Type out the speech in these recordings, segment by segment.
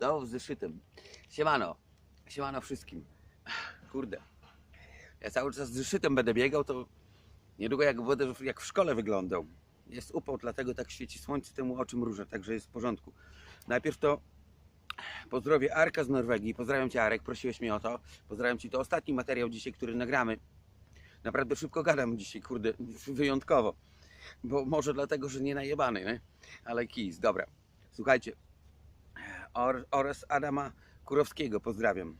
No, z zeszytem. Siemano. Siemano wszystkim. Kurde. Ja cały czas z zeszytem będę biegał, to niedługo jak będę jak w szkole wyglądał. Jest upał, dlatego tak świeci słońce, temu oczy mrużę, także jest w porządku. Najpierw to pozdrowię Arka z Norwegii. Pozdrawiam Cię Arek, prosiłeś mnie o to. Pozdrawiam Ci, to ostatni materiał dzisiaj, który nagramy. Naprawdę szybko gadam dzisiaj, kurde, wyjątkowo. Bo może dlatego, że nie najebany, nie? ale kis, dobra. Słuchajcie, oraz Adama Kurowskiego pozdrawiam.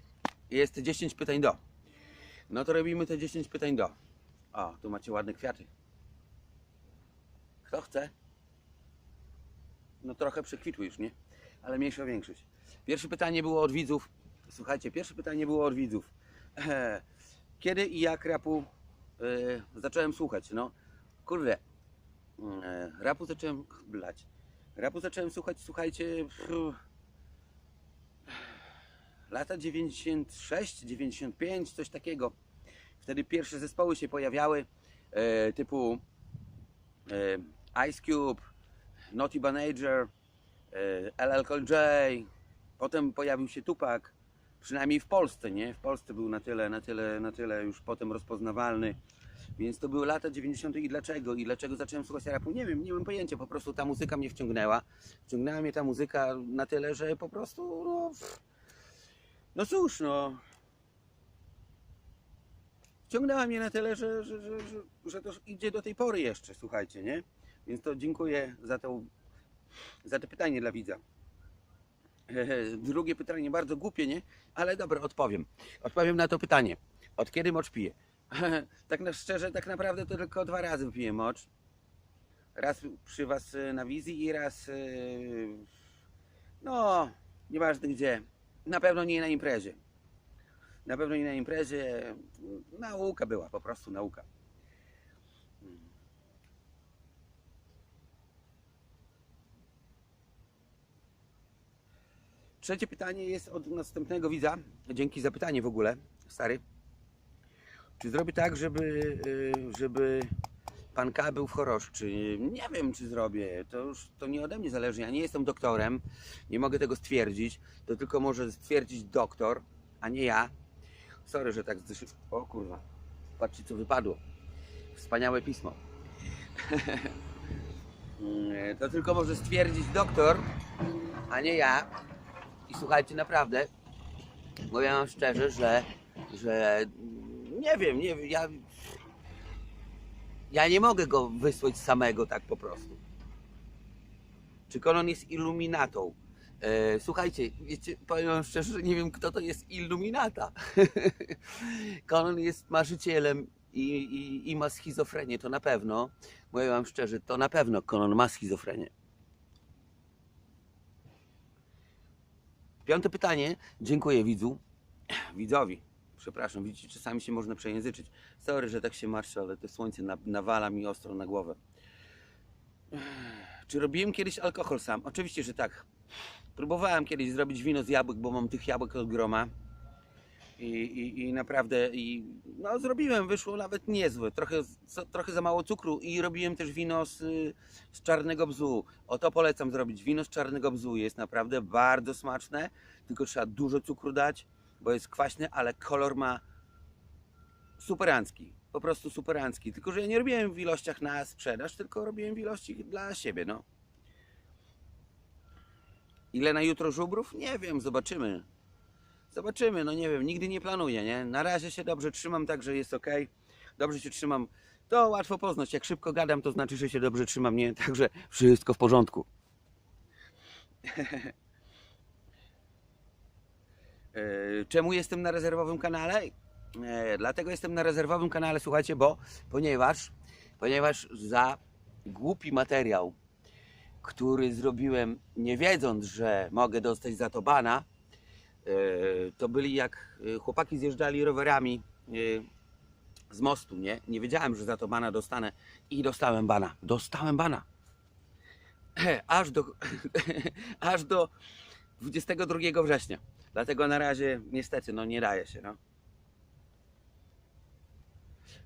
Jest 10 pytań do. No to robimy te 10 pytań do. O, tu macie ładne kwiaty. Kto chce? No trochę przekwitły już, nie? Ale mniejsza większość. Pierwsze pytanie było od widzów. Słuchajcie, pierwsze pytanie było od widzów. Kiedy i jak rapu e, zacząłem słuchać? No, kurde, e, rapu zacząłem blać. Rapu zacząłem słuchać, słuchajcie, pff, lata 96, 95, coś takiego. Wtedy pierwsze zespoły się pojawiały, e, typu e, Ice Cube, Naughty Manager, e, LL Cool J, potem pojawił się Tupac, przynajmniej w Polsce, nie? W Polsce był na tyle, na tyle, na tyle już potem rozpoznawalny. Więc to były lata 90. i dlaczego? I dlaczego zacząłem słuchać rapu? Nie wiem, nie mam pojęcia. Po prostu ta muzyka mnie wciągnęła. Wciągnęła mnie ta muzyka na tyle, że po prostu, no. pff, No cóż, no. Wciągnęła mnie na tyle, że, że, że, że, że to idzie do tej pory jeszcze, słuchajcie, nie? Więc to dziękuję za to, za to pytanie dla widza. Drugie pytanie bardzo głupie, nie? Ale dobra, odpowiem. Odpowiem na to pytanie. Od kiedy mocz pije? tak na szczerze, tak naprawdę to tylko dwa razy piję mocz. Raz przy was y, na wizji i raz y, no, nieważne gdzie. Na pewno nie na imprezie. Na pewno nie na imprezie. Nauka była, po prostu nauka. Trzecie pytanie jest od następnego widza. Dzięki za pytanie w ogóle, stary. Czy zrobię tak, żeby, y, żeby pan K był w choroszczy? Nie wiem, czy zrobię. To już to nie ode mnie zależy. Ja nie jestem doktorem. Nie mogę tego stwierdzić. To tylko może stwierdzić doktor, a nie ja. Sorry, że tak. O kurwa. Patrzcie, co wypadło. Wspaniałe pismo. To tylko może stwierdzić doktor, a nie ja. I słuchajcie, naprawdę, powiem wam szczerze, że, że nie wiem, nie wiem, ja, ja nie mogę go wysłać samego tak po prostu. Czy Konon jest iluminatą? E, słuchajcie, wiecie, powiem wam szczerze, że nie wiem kto to jest iluminata. Konon jest marzycielem i, i, i ma schizofrenię, to na pewno. Mówię wam szczerze, to na pewno Konon ma schizofrenię. Piąte pytanie. Dziękuję widzu. Widzowi. Przepraszam, widzicie, czasami się można przejęzyczyć. Sorry, że tak się marszczę, ale to słońce na, nawala mi ostro na głowę. Czy robiłem kiedyś alkohol sam? Oczywiście, że tak. Próbowałem kiedyś zrobić wino z jabłek, bo mam tych jabłek od groma. I, i, i naprawdę, i, no zrobiłem, wyszło nawet niezłe. Trochę, za- trochę za mało cukru i robiłem też wino z, z czarnego bzu. O to polecam zrobić. Wino z czarnego bzu jest naprawdę bardzo smaczne, tylko trzeba dużo cukru dać, bo jest kwaśne, ale kolor ma superancki. Po prostu superancki. Tylko, że ja nie robiłem w ilościach na sprzedaż, tylko robiłem w ilości dla siebie, no. Ile na jutro żubrów? Nie wiem, zobaczymy. Zobaczymy, no nie wiem, nigdy nie planuję, nie? Na razie się dobrze trzymam, także jest ok. Dobrze się trzymam. To łatwo poznać. Jak szybko gadam, to znaczy, że się dobrze trzymam, nie? Także wszystko w porządku. E, Czemu jestem na rezerwowym kanale? E, Dlatego jestem na rezerwowym kanale, słuchajcie, bo ponieważ, ponieważ za głupi materiał, który zrobiłem nie wiedząc, że mogę dostać za to bana, e, to byli jak chłopaki zjeżdżali rowerami z mostu, nie? Nie wiedziałem, że za to bana dostanę i dostałem bana. Dostałem bana. Aż do, aż do 22 września. Dlatego na razie niestety no nie daje się, no.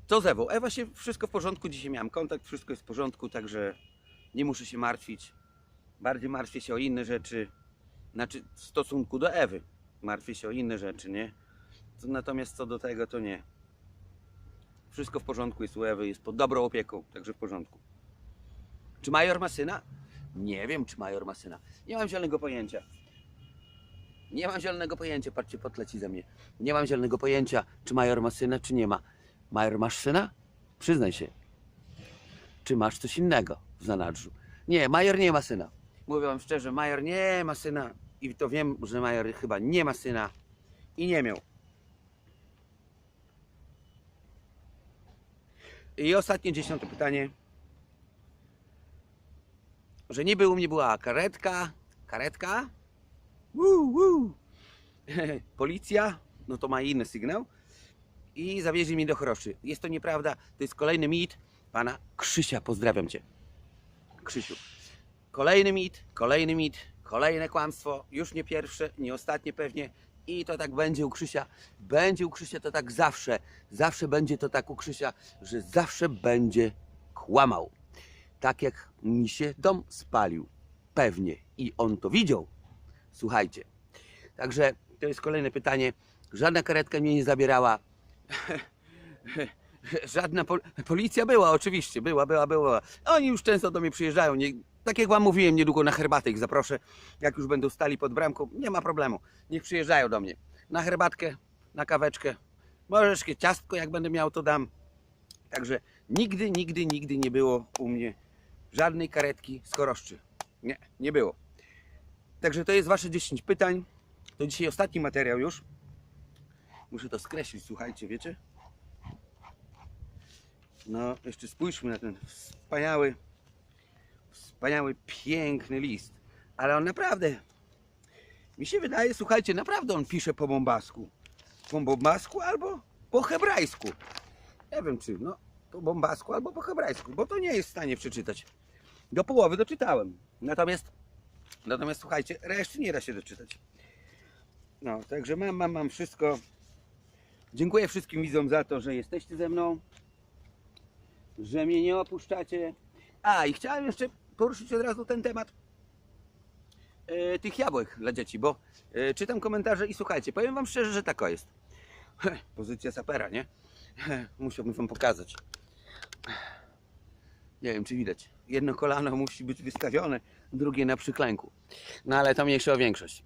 Co z Ewą? Ewa się wszystko w porządku, dzisiaj miałem kontakt, wszystko jest w porządku, także nie muszę się martwić. Bardziej martwię się o inne rzeczy Znaczy w stosunku do Ewy. Martwię się o inne rzeczy, nie? To, natomiast co do tego, to nie. Wszystko w porządku jest u Ewy, jest pod dobrą opieką, także w porządku. Czy major ma syna? Nie wiem, czy major ma syna. Nie mam zielonego pojęcia. Nie mam zielonego pojęcia, patrzcie, potleci ze mnie. Nie mam zielonego pojęcia, czy major ma syna, czy nie ma. Major, masz syna? Przyznaj się. Czy masz coś innego w zanadrzu? Nie, major nie ma syna. Mówię wam szczerze, major nie ma syna. I to wiem, że major chyba nie ma syna. I nie miał. I ostatnie dziesiąte pytanie. Że niby u mnie była karetka, karetka, policja, no to ma inny sygnał i zawieźli mnie do Choroszy. Jest to nieprawda, to jest kolejny mit pana Krzysia, pozdrawiam cię. Krzysiu. Kolejny mit, kolejny mit, kolejne kłamstwo, już nie pierwsze, nie ostatnie pewnie i to tak będzie u Krzysia. Będzie u Krzysia to tak zawsze, zawsze będzie to tak u Krzysia, że zawsze będzie kłamał. Tak jak mi się dom spalił, pewnie i on to widział. Słuchajcie. Także to jest kolejne pytanie. Żadna karetka mnie nie zabierała. Żadna pol policja była, oczywiście, była, była, była. Oni już często do mnie przyjeżdżają. Nie, tak jak wam mówiłem, niedługo na herbatę ich zaproszę. Jak już będą stali pod bramką, nie ma problemu. Niech przyjeżdżają do mnie. Na herbatkę, na kaweczkę. Może jeszcze ciastko, jak będę miał, to dam. Także nigdy, nigdy, nigdy nie było u mnie żadnej karetki z choroszczy. Nie, nie było. Także to jest wasze 10 pytań. To dzisiaj ostatni materiał już. Muszę to skreślić, słuchajcie, wiecie? No, jeszcze spójrzmy na ten wspaniały, wspaniały, piękny list. Ale on naprawdę, mi się wydaje, słuchajcie, naprawdę on pisze po bombasku. Po bombasku albo po hebrajsku. Nie wiem czy, no, po bombasku albo po hebrajsku, bo to nie jest w stanie przeczytać. Do połowy doczytałem. Natomiast, natomiast słuchajcie, reszty nie da się doczytać. No, także mam, mam, mam wszystko. Dziękuję wszystkim widzom za to, że jesteście ze mną, że mnie nie opuszczacie. A, i chciałem jeszcze poruszyć od razu ten temat e, tych jabłek dla dzieci, bo e, czytam komentarze i słuchajcie, powiem wam szczerze, że tako jest. Pozycja sapera, nie? Musiałbym wam pokazać. Nie wiem, czy widać. Jedno kolano musi być wystawione, drugie na przyklęku. No ale to mniejsza o większość.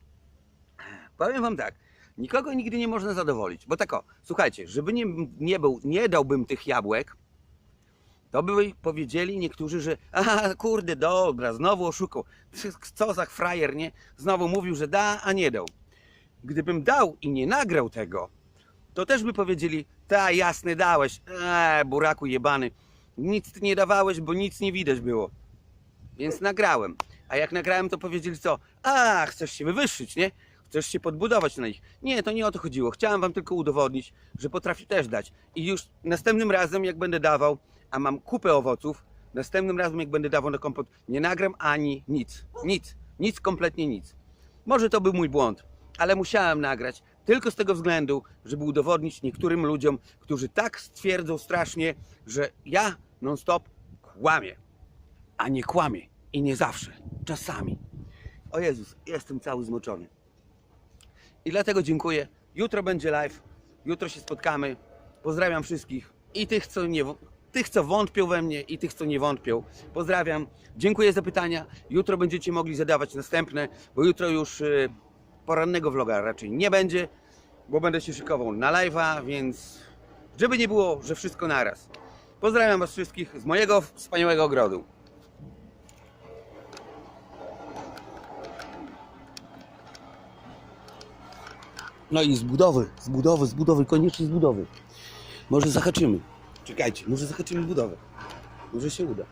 Powiem wam tak, nikogo nigdy nie można zadowolić, bo tak o, słuchajcie, żeby nie, nie był, nie dałbym tych jabłek, to by powiedzieli niektórzy, że a kurde, dobra, znowu oszukał, co za frajer, nie? Znowu mówił, że da, a nie dał. Gdybym dał i nie nagrał tego, to też by powiedzieli, ta jasny dałeś, eee, buraku jebany, nic ty nie dawałeś, bo nic nie widać było. Więc nagrałem. A jak nagrałem, to powiedzieli co? A, chcesz się wywyższyć, nie? Chcesz się podbudować na nich. Nie, to nie o to chodziło. Chciałem wam tylko udowodnić, że potrafię też dać. I już następnym razem, jak będę dawał, a mam kupę owoców, następnym razem, jak będę dawał na kompot, nie nagram ani nic. Nic. Nic, kompletnie nic. Może to był mój błąd, ale musiałem nagrać tylko z tego względu, żeby udowodnić niektórym ludziom, którzy tak stwierdzą strasznie, że ja non-stop kłamię. A nie kłamię. I nie zawsze. Czasami. O Jezus, jestem cały zmoczony. I dlatego dziękuję. Jutro będzie live. Jutro się spotkamy. Pozdrawiam wszystkich. I tych, co nie, tych, co wątpią we mnie, i tych, co nie wątpią. Pozdrawiam. Dziękuję za pytania. Jutro będziecie mogli zadawać następne, bo jutro już y, porannego vloga raczej nie będzie, bo będę się szykował na live'a, więc żeby nie było, że wszystko naraz. Pozdrawiam Was wszystkich z mojego wspaniałego ogrodu. No i z budowy, z budowy, z budowy, koniecznie z budowy. Może zahaczymy. Czekajcie, może zahaczymy budowę. Może się uda.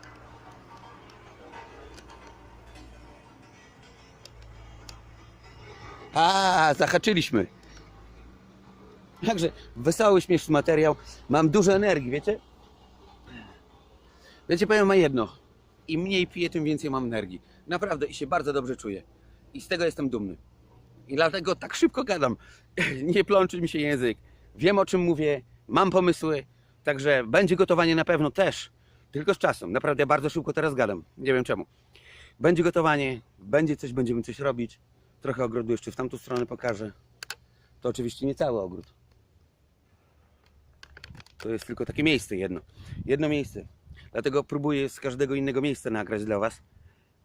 A, zahaczyliśmy. Także wesoły, śmieszny materiał. Mam dużo energii, wiecie? Wiecie, powiem wam jedno. Im mniej piję, tym więcej mam energii. Naprawdę i się bardzo dobrze czuję. I z tego jestem dumny. I dlatego tak szybko gadam. Nie plączy mi się język. Wiem o czym mówię, mam pomysły. Także będzie gotowanie na pewno też. Tylko z czasem. Naprawdę bardzo szybko teraz gadam. Nie wiem czemu. Będzie gotowanie, będzie coś, będziemy coś robić. Trochę ogrodu jeszcze w tamtą stronę pokażę. To oczywiście nie cały ogród. To jest tylko takie miejsce jedno. Jedno miejsce. Dlatego próbuję z każdego innego miejsca nagrać dla Was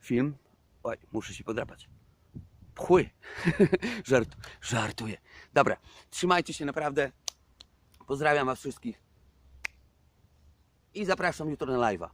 film. Oj, muszę się podrapać. Pchły. Żart, żartuję. Dobra, trzymajcie się naprawdę. Pozdrawiam Was wszystkich. I zapraszam jutro na live'a.